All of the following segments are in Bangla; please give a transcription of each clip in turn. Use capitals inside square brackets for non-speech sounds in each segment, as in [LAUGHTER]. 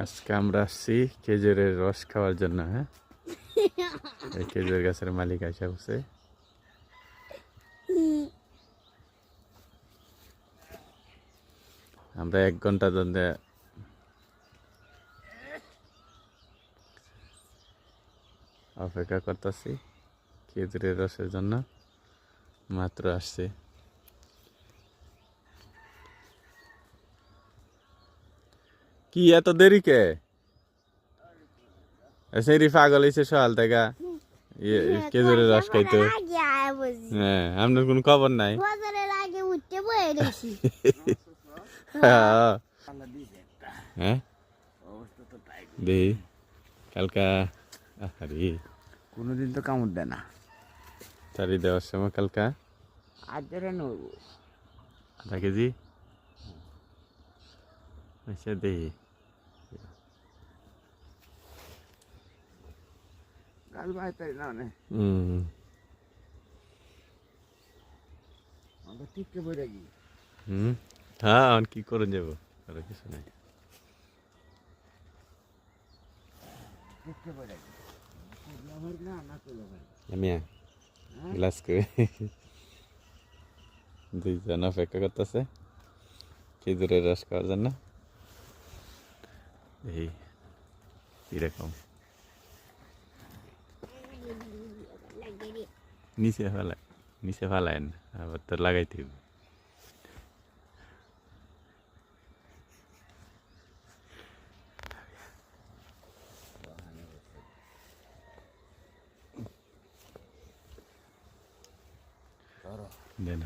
আজকে আমরা আসছি খেজুরের রস খাওয়ার জন্য হ্যাঁ? এই খেজুর গাছের মালিক আসা বসে। আমরা এক ঘণ্টা ধরে অপেক্ষা করতেছি, খেজুরের রসের জন্য। মাত্র আসছে। কি এত দেরি কে? সেই পাগল হয়েছে সকাল থেকে। ইয়ে, খেজুরের রস খাইতো। হ্যাঁ আপনার কোনো খবর নাই? [LAUGHS] হ্যাঁ হ্যাঁ? দেই কালকা আরে কোনোদিন তো কামড় দেয় না। দেওয়ার সময় কালকা? ধরে আধা কেজি? আচ্ছা দেই গাছ বাড়াইতে না মানে হুম। আমরা টিপকে বই রাখি হুম। হ্যাঁ এখন কি করে যাব? আর কিছু নাই। টিপকে বই রাখি আমার না না করল ভাই। আমি গ্লাস করে। দুইজন অপেক্ষা করতেছে। খেজুরের রস খাওয়ার জন্য। এই এরকম। নিচে ফেলায় নিচে ফেলায় না আবার তো লাগাইতে হবে দেন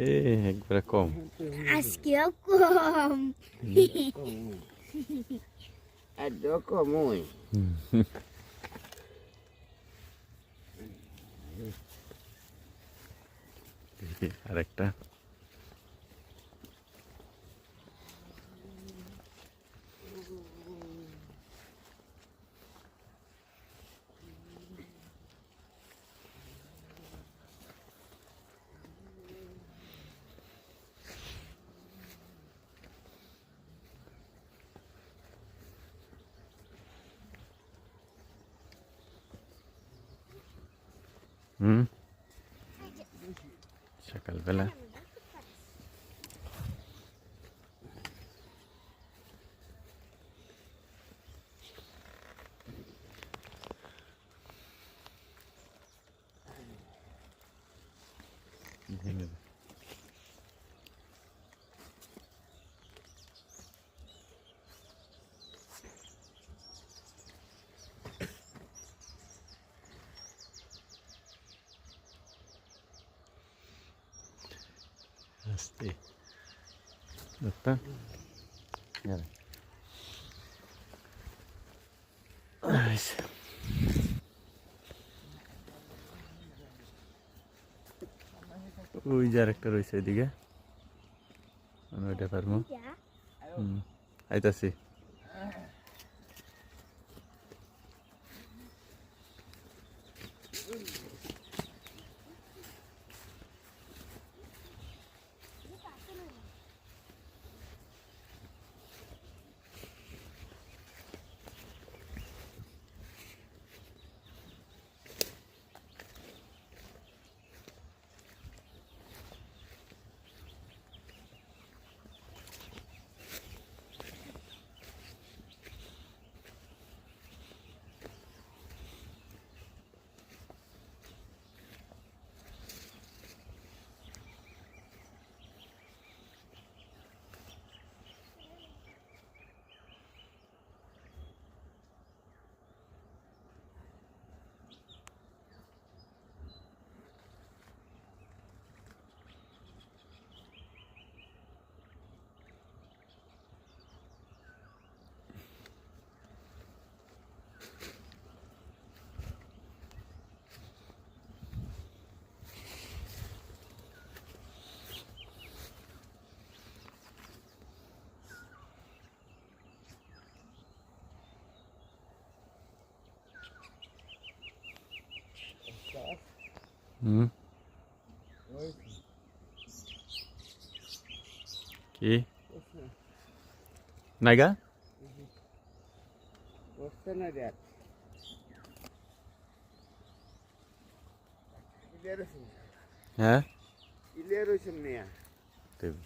এ একবারে কম। আজকেও কম। এরকম ওই। দেখি আরেকটা হুম ¿verdad? আস্তে একটা গেল আচ্ছা ওই যে আরেকটা রয়েছে এদিকে আমি ওইটা পারব হুম আইতাছি হুম কি নাইগা বসছে না দেখ ইলিয়ার রসুন হ্যাঁ ইলিয়ার রসুন নিয়ে দেব।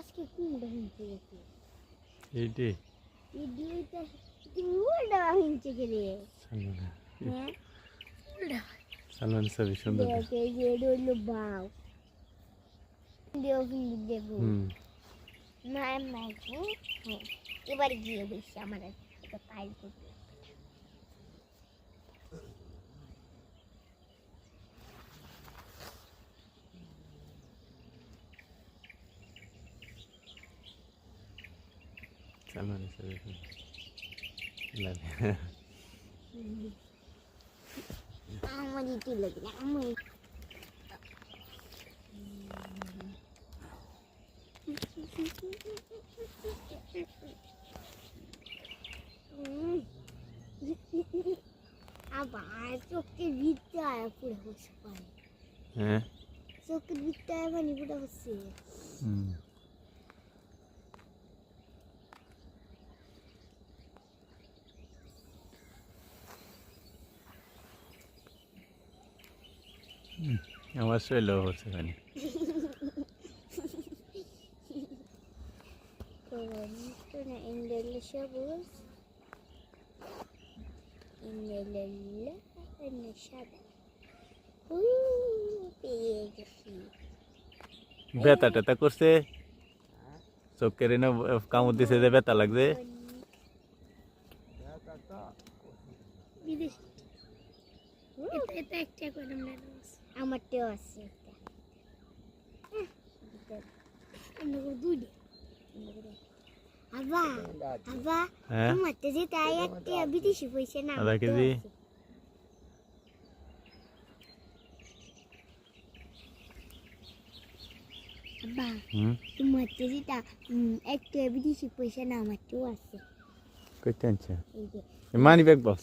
আজকে কোনটা হিংসে গেছে এইটি এই দুইটা তুমি উল্টা হিংসে গেলে সালমান হ্যাঁ সালমান ছবি সুন্দর দেখ এই যে এটা হইল বাউ দেও কিন্তু দেবো হুম মায় মাইকু হ্যাঁ এবার গিয়ে বসে আমার একটা কাজ করতে সালমান ছবি সুন্দর লাগে আমার ইটি লাগে না আমার আবার চোখের ভিতরে আয়া পুরো বসে পানি হ্যাঁ চোখের ভিতরে আয়া পানি পুরো বসে হুম হুম, আমার শৈল হচ্ছে খানি Kommissarna indelar shabuz. Indelar en shabe. পেয়ে গেছি বেতা টেতা করছে চোখের কামড় দিছে যে বেতা লাগছে একটা করে আমার টেও আছে আবা আবা তোমার তো যে তাই একটা বিদেশি পয়সা না আধা কেজি? আব্বা হুম? তোমার তো যেটা উম, একটা বিদেশি পয়সা না আমার তো আছে। মানি ব্যাগ বস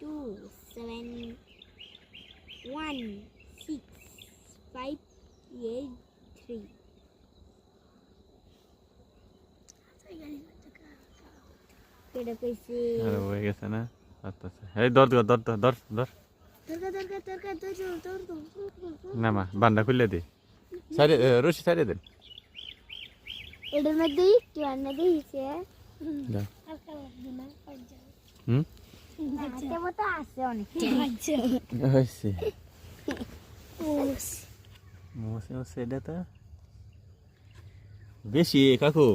এই দরকার দরকার দরকার দরকার দরকার না মা বান্ডা খুললে দে। সাইডে রশি সাইডে দেন। এটার মধ্যে একটু রান্না দিয়েছে। হুম? আছে অনেক। হয়েছে। মোসে মোসে এটা তো বেশি কাকু।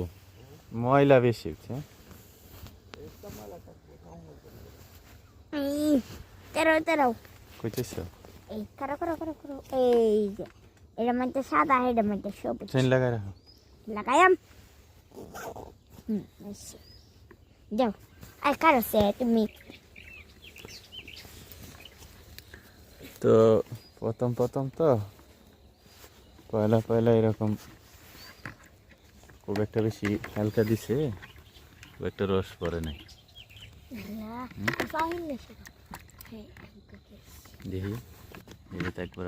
ময়লা বেশি হচ্ছে তেরো তেরো। কইতেছ? এই করো করো করো করো এই যে এটার মধ্যে সাদা এটার মধ্যে সবুজ। চেন লাগাই রাখো। লাগাইম হুম যাও। আর কারও সে তুমি। তো প্রথম প্রথম তো। পয়লা পয়লা এরকম খুব একটা বেশি হালকা দিছে খুব একটা রস পড়ে নাই। দেখি।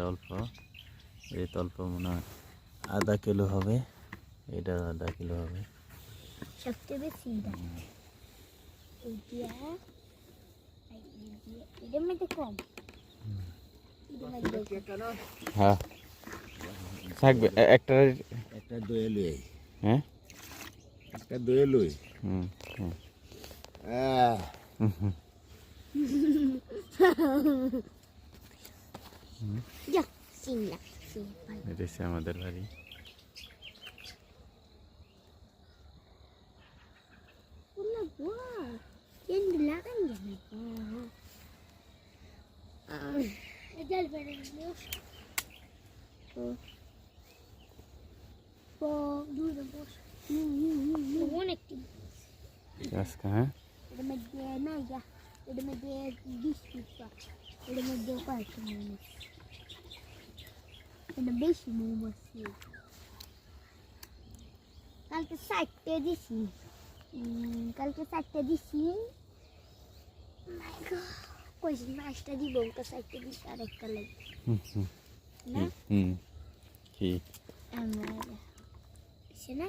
অল্প। এই অল্প মনে হয়। আধা কিলো হবে। এটা আধা কিলো হবে। সবচেয়ে বেশি দিয়া দিয়া এটার মধ্যে কম। হ্যাঁ। থাকবে। একটা একটা দোয়ে লুয়ে হ্যাঁ? একটা দই লই। হুম হুম। আহ, যা সিং লাগছে সিং ভালো এটা আমাদের বাড়ি Una buah. এর মধ্যে নাইয়া এর মধ্যে বিস্কুট এর মধ্যে কয়েকটা মোমো এটা বেশি মোমো কালকে চারটে দিছি কালকে চারটে দিছি কইছি পাঁচটা দিব ওটা চারটে দিছি আর একটা হুম না হুম আমার না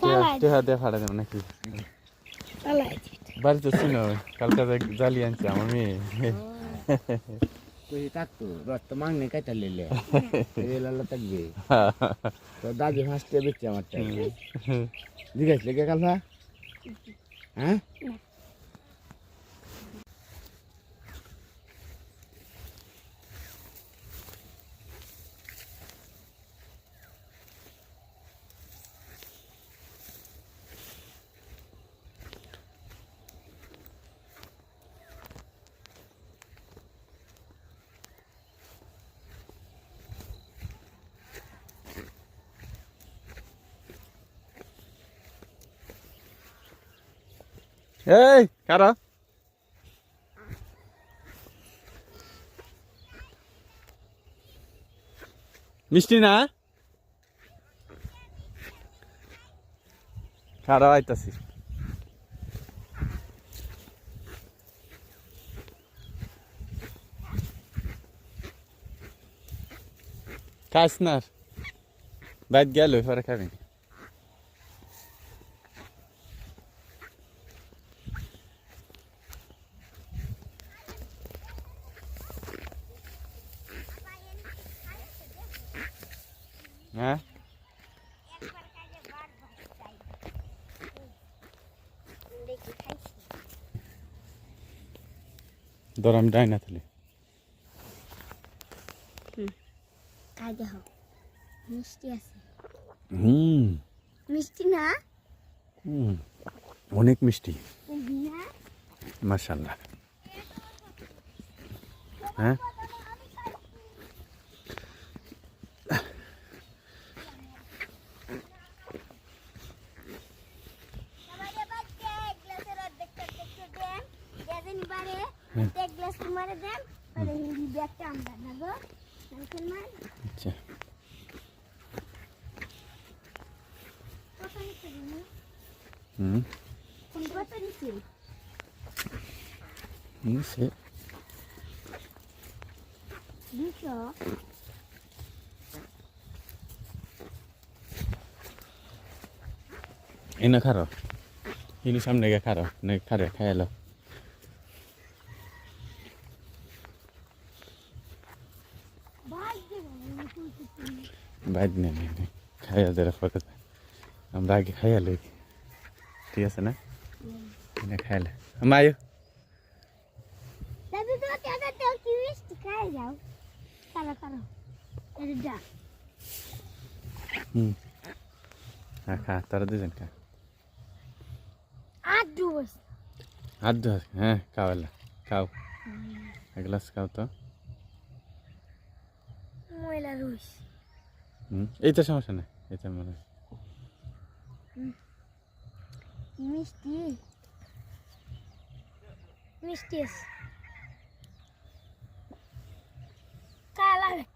চালাই টেহা দিয়ে ফাড়া দেবো নাকি চালাই বাড়ি তো ছিল কালকে যে জালি আনছে আমার মেয়ে কই থাকতো রক্ত মাংনে কাইটা লেলে রেলালা [LAUGHS] থাকবে। [LAUGHS] তো দাদি ফার্স্টে বেচছে আমারটা জিজ্ঞেস লেগে কাল এই কারা? মিষ্টি না? কারা আইতাছি? খাস না। বাইর গেল পরে খাবি। ধর আমি ডাই না তাহলে। খাই মিষ্টি আছে। হুম। মিষ্টি না? হুম। অনেক মিষ্টি। না মার্শাল্লাহ হ্যাঁ? আমাদের হুম। এক গ্লাস তোমারে দেন আর হিন্দি ব্যাগটা আমরা না মুসলমান আচ্ছা। কত হুম। কত এনে খারো। ইনু সামনে গে খারো। নে খারে খাইলো ভাই দেবো আমি তুলতে তুমি বাইর নে নে নে খাইয়া যারা পরে আমরা আগে খাইয়া লই। ঠিক আছে না? এনে খাইলে মায়ু হুম। হ্যাঁ খা তোরা দুজন খা। হাত ধর হ্যাঁ খাও এলা। খাও। এক গ্লাস খাও তো। Mãe da luz. Eita, chama o chana. Eita, mãe. Mm. Misti. Misti. Cala, velho.